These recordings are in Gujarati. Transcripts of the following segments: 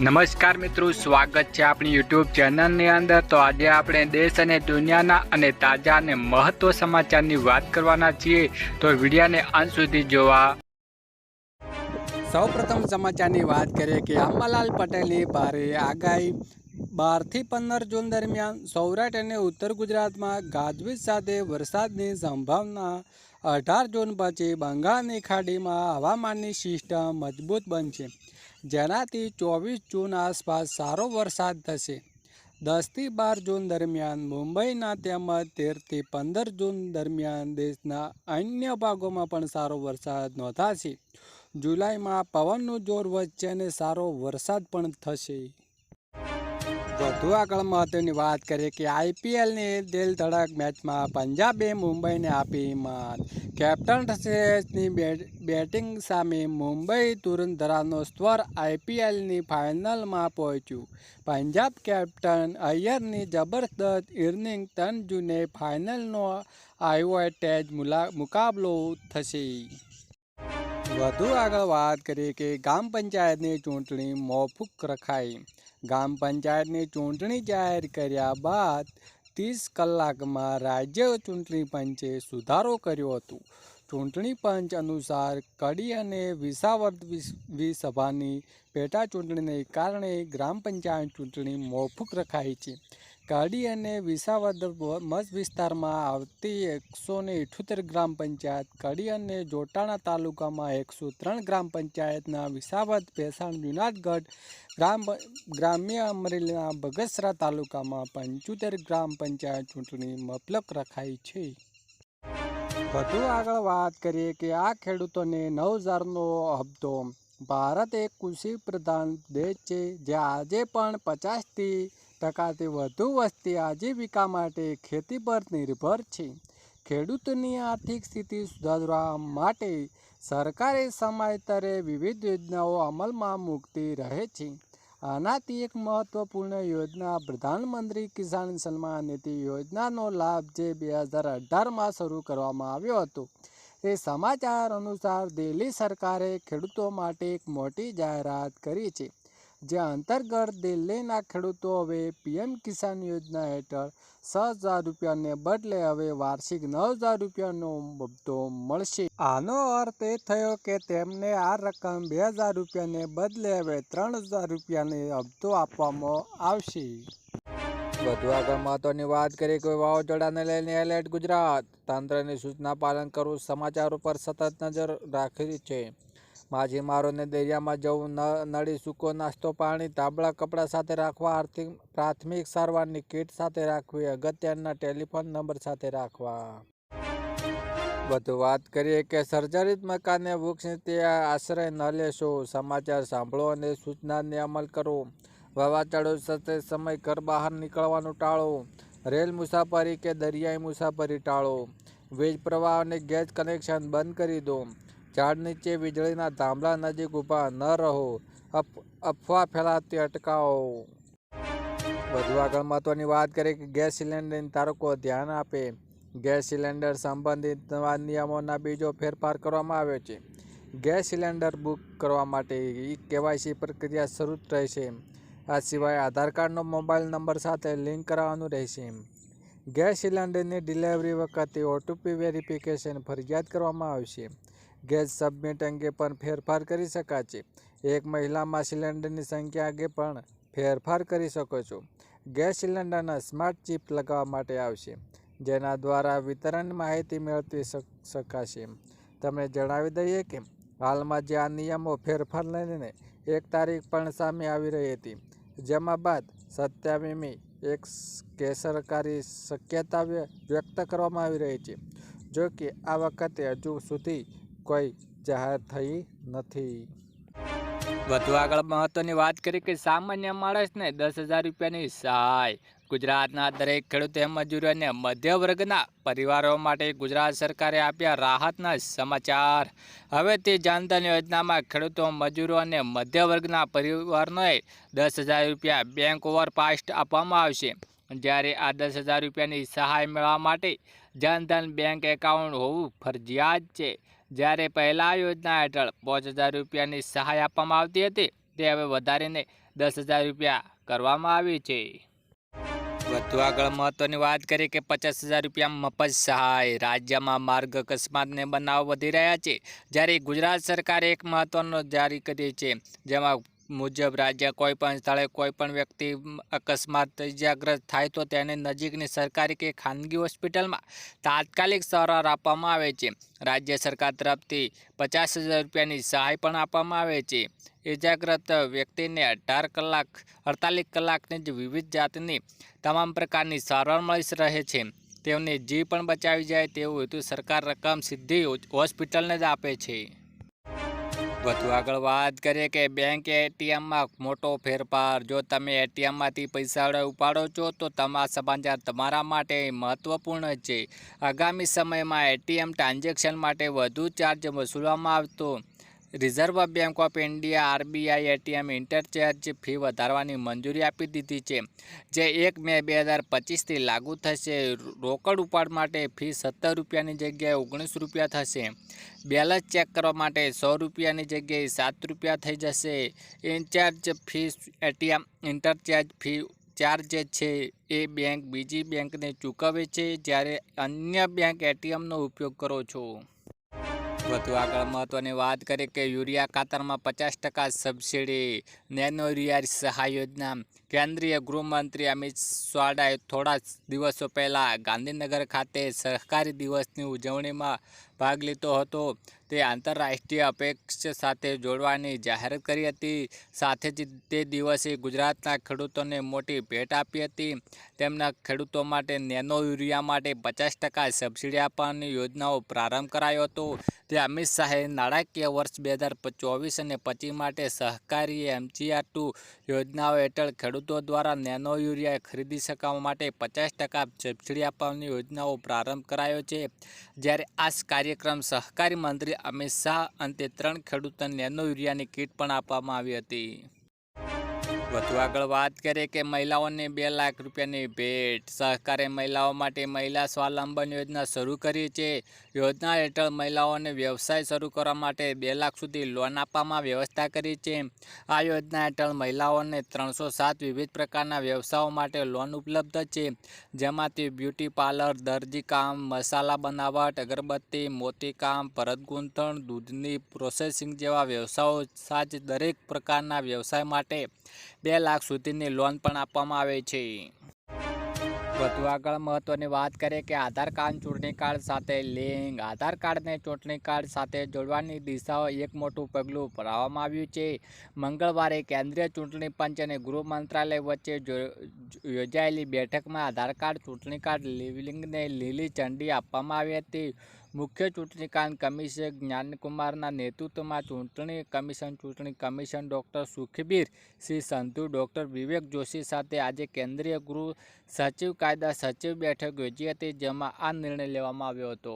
નમસ્કાર મિત્રો, સ્વાગત છે આપણી યુટ્યુબ ચેનલની અંદર. તો આજે આપણે દેશ અને દુનિયાના અને તાજા અને મહત્વ સમાચારની વાત કરવાના છીએ. તો વિડીયાને અંત સુધી જોવા. સૌપ્રથમ સમાચારની વાત કરીએ કે અંબાલાલ પટેલની ભારે આગાહી. બારથી પંદર જૂન દરમિયાન સૌરાષ્ટ્ર અને ઉત્તર ગુજરાતમાં ગાજવીજ સાથે વરસાદની સંભાવના. અઢાર જૂન પછી બંગાળની ખાડીમાં હવામાનની સિસ્ટમ મજબૂત બનશે. જેનાથી ચોવીસ જૂન આસપાસ સારો વરસાદ થશે. દસથી બાર જૂન દરમિયાન મુંબઈના તેમજ તેરથી પંદર જૂન દરમિયાન દેશના અન્ય ભાગોમાં પણ સારો વરસાદ નોંધાશે. જુલાઈમાં પવનનું જોર વધશે અને સારો વરસાદ પણ થશે. વધુ આગળ મહત્વની વાત કરીએ કે આઈપીએલની દિલ ધડક મેચમાં પંજાબે મુંબઈને આપી માત કેપ્ટન શ્રેયસની બેટિંગ સામે મુંબઈ ધરાનો સ્વર આઈપીએલની ફાઇનલમાં પહોંચ્યું. પંજાબ કેપ્ટન અય્યરની જબરદસ્ત ઇનિંગ ત્રણ જૂને ફાઇનલનો આવ્યો ટેજ મુકાબલો થશે. વધુ આગળ વાત કરીએ કે ગ્રામ પંચાયતની ચૂંટણી મોફુક રખાઈ. ગ્રામ પંચાયતની ચૂંટણી જાહેર કર્યા બાદ ત્રીસ કલાકમાં રાજ્ય ચૂંટણી પંચે સુધારો કર્યો હતો. ચૂંટણી પંચ અનુસાર કડી અને વિસાવર્ત વિસભાની પેટા ચૂંટણીને કારણે ગ્રામ પંચાયત ચૂંટણી મોફુક રખાઈ છે. કડી અને વિસાવદ મસ વિસ્તારમાં આવતી એકસો ને ગ્રામ પંચાયત કડી અને જોટાણા તાલુકામાં એકસો ત્રણ ગ્રામ પંચાયતના વિસાવદ ભેસાણ જુનાગઢ ગ્રામ, ગ્રામ્ય અમરેલીના બગસરા તાલુકામાં પંચોતેર ગ્રામ પંચાયત ચૂંટણી મફલક રખાઈ છે. વધુ આગળ વાત કરીએ કે આ ખેડૂતોને નવ હજારનો હપ્તો. ભારત એક કૃષિ પ્રધાન દેશ છે. જે આજે પણ પચાસથી ટકાથી વધુ વસ્તી આજીવિકા માટે ખેતી પર નિર્ભર છે. ખેડૂતોની આર્થિક સ્થિતિ સુધારવા માટે સરકારે સમયાંતરે વિવિધ યોજનાઓ અમલમાં મૂકતી રહે છે. આનાથી એક મહત્વપૂર્ણ યોજના પ્રધાનમંત્રી કિસાન સન્માન નિધિ યોજનાનો લાભ જે બે હજાર અઢારમાં શરૂ કરવામાં આવ્યો હતો. એ સમાચાર અનુસાર દિલ્હી સરકારે ખેડૂતો માટે એક મોટી જાહેરાત કરી છે. જે અંતર્ગત દિલ્હીના ખેડૂતો હવે પીએમ કિસાન યોજના હેઠળ છ હજાર રૂપિયાને બદલે હવે વાર્ષિક નવ હજાર રૂપિયાનો હપ્તો મળશે. આનો અર્થ એ થયો કે તેમને આ રકમ બે હજાર રૂપિયાને બદલે હવે ત્રણ હજાર રૂપિયાને હપ્તો આપવામાં આવશે. વધુ આગળ મહત્વની વાત કરીએ કોઈ વાવાઝોડાને લઈને એલર્ટ ગુજરાત. તંત્રની સૂચના પાલન કરવું સમાચાર ઉપર સતત નજર રાખી છે. માછીમારોને દરિયામાં જવું નળી સૂકો નાસ્તો, પાણી તાંબડા કપડાં સાથે રાખવા, આર્થિક, પ્રાથમિક સારવારની કીટ સાથે રાખવી, અગત્યના ટેલિફોન નંબર સાથે રાખવા. વધુ વાત કરીએ કે સર્જરિત મકાનને વૃક્ષ તે આશ્રય ન લેશો. સમાચાર સાંભળો અને સૂચનાને અમલ કરો. વાવાઝોડો સાથે સમય ઘર બહાર નીકળવાનું ટાળો. રેલ મુસાફરી કે દરિયાઈ મુસાફરી ટાળો. વીજ પ્રવાહ અને ગેસ કનેક્શન બંધ કરી દો. ઝાડ નીચે વીજળીના થાંભલા નજીક ઊભા ન રહો. અફવા ફેલાતી અટકાવો વધુ આગળ મહત્વની વાત કરીએ કે ગેસ સિલિન્ડરની તારકો ધ્યાન આપે. ગેસ સિલિન્ડર સંબંધિત નવા નિયમોના બીજો ફેરફાર કરવામાં આવ્યો છે. ગેસ સિલિન્ડર બુક કરવા માટે ઈ કેવાયસી પ્રક્રિયા શરૂ રહેશે. આ સિવાય આધાર કાર્ડનો મોબાઈલ નંબર સાથે લિંક કરાવવાનું રહેશે. ગેસ સિલિન્ડરની ડિલિવરી વખતે ઓટીપી વેરિફિકેશન ફરજિયાત કરવામાં આવશે. ગેસ સબમિટ અંગે પણ ફેરફાર કરી શકાશે. એક મહિલામાં સિલિન્ડરની સંખ્યા અંગે પણ ફેરફાર કરી શકો છો. ગેસ સિલિન્ડરના સ્માર્ટ ચિપ લગાવવા માટે આવશે, જેના દ્વારા વિતરણ માહિતી મેળવી શકાશે. તમને જણાવી દઈએ કે, હાલમાં જે આ નિયમો ફેરફાર લઈને એક તારીખ પણ સામે આવી રહી હતી, જેમાં બાદ સત્યાવીમી એક ગેરસરકારી શક્યતા વ્યક્ત કરવામાં આવી રહી છે. જો કે આ વખતે હજુ સુધી કોઈ જાહેર થઈ નથી. વધુ આગળ મહત્વની વાત કરી કે સામાન્ય માણસને દસ હજાર રૂપિયાની સહાય. ગુજરાતના દરેક ખેડૂતો મજૂરો અને મધ્ય વર્ગના પરિવારો માટે ગુજરાત સરકારે આપ્યા રાહતના સમાચાર. હવે તે જાનધન યોજનામાં ખેડૂતો, મજૂરો અને મધ્ય વર્ગના પરિવારોને દસ હજાર રૂપિયા બેંક ઓવરપાસ્ટ આપવામાં આવશે. જ્યારે આ દસ હજાર રૂપિયાની સહાય મેળવવા માટે જનધન બેંક એકાઉન્ટ હોવું ફરજિયાત છે. જ્યારે પહેલાં યોજના હેઠળ પાંચ હજાર રૂપિયાની સહાય આપવામાં આવતી હતી, તે હવે વધારીને દસ હજાર રૂપિયા કરવામાં આવી છે. વધુ આગળ મહત્વની વાત કરીએ કે પચાસ હજાર રૂપિયા મફત સહાય રાજ્યમાં માર્ગ અકસ્માતને બનાવ વધી રહ્યા છે. જ્યારે ગુજરાત સરકારે એક મહત્વનો જારી કરી છે, જેમાં મુજબ રાજ્ય કોઈ પણ સ્થળે કોઈપણ વ્યક્તિ અકસ્માત ઇજાગ્રસ્ત થાય તો તેને નજીકની સરકારી કે ખાનગી હોસ્પિટલમાં તાત્કાલિક સારવાર આપવામાં આવે છે. રાજ્ય સરકાર તરફથી પચાસ હજાર રૂપિયાની સહાય પણ આપવામાં આવે છે. ઇજાગ્રસ્ત વ્યક્તિને અઢાર કલાક, અડતાલીસ કલાકની જ વિવિધ જાતની તમામ પ્રકારની સારવાર મળી રહે છે. તેમને જીવ પણ બચાવી જાય તેવું હેતુ સરકાર રકમ સીધી હોસ્પિટલને જ આપે છે. વધુ આગળ વાત કરીએ કે બેંક એટીએમમાં મોટો ફેરફાર. જો તમે એટીએમમાંથી પૈસા ઉપાડો છો, તો તમારા સમાચાર તમારા માટે મહત્વપૂર્ણ છે. આગામી સમયમાં એટીએમ ટ્રાન્ઝેક્શન માટે વધુ ચાર્જ વસૂલવામાં આવતો reserve bank of India RBI ATM interchange fee વધારવાની મંજૂરી આપી દીધી છે, જે એક મે બે હજાર પચીસથી લાગુ થશે. રોકડ ઉપાડ માટે ફી સત્તર રૂપિયાની જગ્યાએ ઓગણીસ રૂપિયા થશે. બેલેન્સ ચેક કરવા માટે સો રૂપિયાની જગ્યાએ સાત રૂપિયા થઈ જશે. In charge fee ATM interchange fee charge છે એ બેંક બીજી બેંકને ચૂકવે છે. જ્યારે અન્ય બેંક એટીએમનો ઉપયોગ કરો છો. વધુ આગળ મહત્વની વાત કરીએ કે યુરિયા ખાતરમાં પચાસ ટકા સબસિડી નેનો યુરિયા સહાય યોજના કેન્દ્રીય ગૃહમંત્રી અમિત શાહે થોડા દિવસો પહેલાં ગાંધીનગર ખાતે સહકારી દિવસની ઉજવણીમાં ભાગ લીધો હતો. તે આંતરરાષ્ટ્રીય અપેક્ષ સાથે જોડવાની જાહેરાત કરી હતી. સાથે જ તે દિવસે ગુજરાતના ખેડૂતોને મોટી ભેટ આપી હતી. તેમના ખેડૂતો માટે નેનો યુરિયા માટે પચાસ ટકા સબસિડી આપવાની યોજનાઓ પ્રારંભ કરાયો હતો. તે અમિત શાહે નાણાકીય વર્ષ બે હજાર ચોવીસ અને પચીસ માટે સહકારી એમજીઆર ટુ યોજનાઓ હેઠળ ખેડૂતો દ્વારા નેનો યુરિયા ખરીદી શકવા માટે પચાસ ટકા સબસિડી આપવાની યોજનાઓ પ્રારંભ કરાયો છે. જ્યારે આ કાર્યક્રમ સહકારી મંત્રી અમિત શાહ અંતે ત્રણ ખેડૂતોને નેનો યુરિયાની કીટ પણ આપવામાં આવી હતી. વધુ આગળ વાત કરીએ કે મહિલાઓને બે લાખ રૂપિયાની ભેટ. સહકારે મહિલાઓ માટે મહિલા સ્વાવલંબન યોજના શરૂ કરી છે. યોજના હેઠળ મહિલાઓને વ્યવસાય શરૂ કરવા માટે બે લાખ સુધી લોન આપવામાં વ્યવસ્થા કરી છે. આ યોજના હેઠળ મહિલાઓને ત્રણસો સાત વિવિધ પ્રકારના વ્યવસાયો માટે લોન ઉપલબ્ધ છે. જેમાંથી બ્યુટી પાર્લર દરજીકામ મસાલા બનાવટ, અગરબત્તી મોતીકામ ભરત ગૂંથણ, દૂધની પ્રોસેસિંગ જેવા વ્યવસાયો સાજ દરેક પ્રકારના વ્યવસાય માટે બે લાખ સુધીની લોન પણ આપવામાં આવે છે. વધુ આગળ મહત્વની વાત કરીએ કે આધાર કાર્ડ, ચૂંટણી કાર્ડ સાથે લિંક. આધાર કાર્ડને ચૂંટણી કાર્ડ સાથે જોડવાની દિશાઓ એક મોટું પગલું ભરાવવામાં આવ્યું છે. મંગળવારે કેન્દ્રીય ચૂંટણી પંચ અને ગૃહ મંત્રાલય વચ્ચે યોજાયેલી બેઠકમાં આધાર કાર્ડ, ચૂંટણી કાર્ડ લિંકને લીલી ઝંડી આપવામાં આવી હતી. મુખ્ય ચૂંટણી કાન કમિશનર જ્ઞાનકુમારના નેતૃત્વમાં ચૂંટણી કમિશન ચૂંટણી commission doctor Sukhbir Singh Sandhu, doctor Vivek Joshi સાથે આજે કેન્દ્રીય ગૃહ સચિવ કાયદા સચિવ બેઠક યોજી હતી, જેમાં આ નિર્ણય લેવામાં આવ્યો હતો.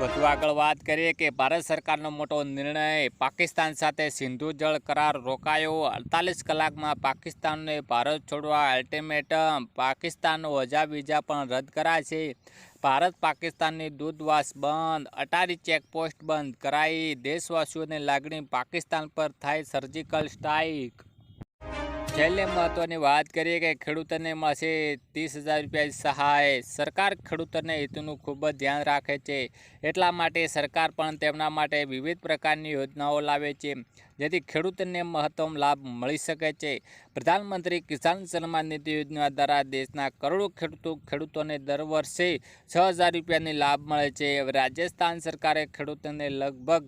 વધુ આગળ વાત કરીએ કે ભારત સરકારનો મોટો નિર્ણય પાકિસ્તાન સાથે સિંધુ જળ કરાર રોકાયો. અડતાલીસ કલાકમાં પાકિસ્તાનને ભારત છોડવા અલ્ટિમેટમ પાકિસ્તાનનો વજા બીજા પણ રદ કરાશે. ભારત પાકિસ્તાનની દૂધવાસ બંધ, અટારી ચેકપોસ્ટ બંધ કરાઈ. દેશવાસીઓની લાગણી પાકિસ્તાન પર થાય સર્જિકલ સ્ટ્રાઇક. છેલ્લે મહત્વની વાત કરીએ કે ખેડૂતોને મળશે ત્રીસ હજાર રૂપિયા સહાય. સરકાર ખેડૂતોને હેતુનું ખૂબ જ ધ્યાન રાખે છે. એટલા માટે સરકાર પણ તેમના માટે વિવિધ પ્રકારની યોજનાઓ લાવે છે, જેથી ખેડૂતોને મહત્તમ લાભ મળી શકે છે. પ્રધાનમંત્રી કિસાન સન્માન નિધિ યોજના દ્વારા દેશના કરોડો ખેડૂતો ખેડૂતોને દર વર્ષે છ હજાર રૂપિયાની લાભ મળે છે. રાજસ્થાન સરકારે ખેડૂતોને લગભગ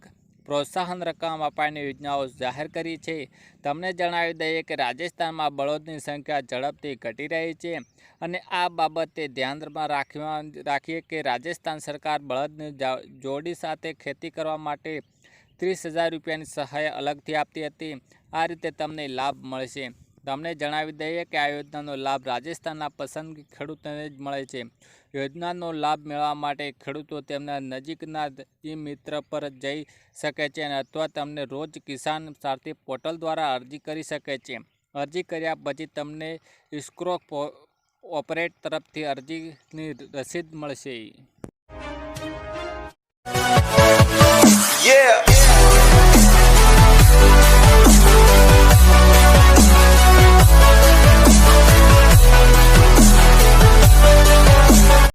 પ્રોત્સાહન રકમ અપાયની યોજનાઓ જાહેર કરી છે. તમને જણાવી દઈએ કે રાજસ્થાનમાં બળદની સંખ્યા ઝડપથી ઘટી રહી છે અને આ બાબતે ધ્યાનમાં રાખવા, રાખીએ કે રાજસ્થાન સરકાર બળદની જોડી સાથે ખેતી કરવા માટે ત્રીસ હજાર રૂપિયાની સહાય અલગથી આપતી હતી. આ રીતે તમને લાભ મળશે. તમને જણાવી દઈએ કે આ યોજનાનો લાભ રાજસ્થાનના પસંદગી ખેડૂતોને જ મળે છે. યોજનાનો લાભ મેળવવા માટે ખેડૂતો તેમના નજીકના ઈ મિત્ર પર જઈ શકે છે અથવા તમને રોજ કિસાન સારથી પોર્ટલ દ્વારા અરજી કરી શકે છે. અરજી કર્યા પછી તમને ઇસ્ક્રો ઓપરેટ તરફથી અરજીની રસીદ મળશે. Yeah.